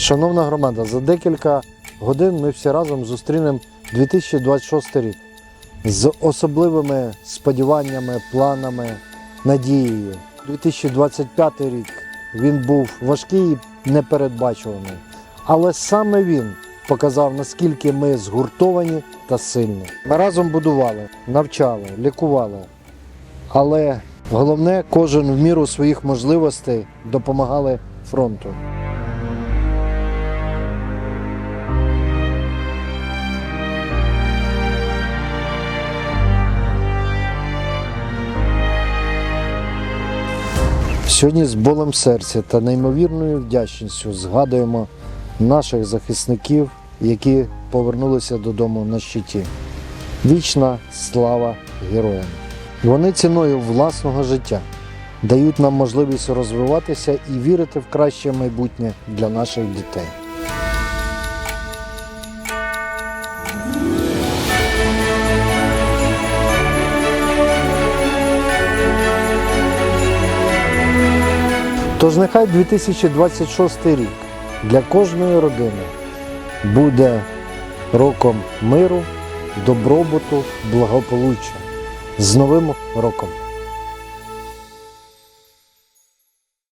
Шановна громада, за декілька годин ми всі разом зустрінемо 2026 рік з особливими сподіваннями, планами, надією. 2025 рік він був важкий і непередбачуваний. Але саме він показав, наскільки ми згуртовані та сильні. Ми разом будували, навчали, лікували. Але головне, кожен в міру своїх можливостей допомагали фронту. Сьогодні з болем серця та неймовірною вдячністю згадуємо наших захисників, які повернулися додому на щиті. Вічна слава героям! Вони ціною власного життя дають нам можливість розвиватися і вірити в краще майбутнє для наших дітей. Тож нехай 2026 рік для кожної родини буде роком миру, добробуту, благополуччя. З Новим роком!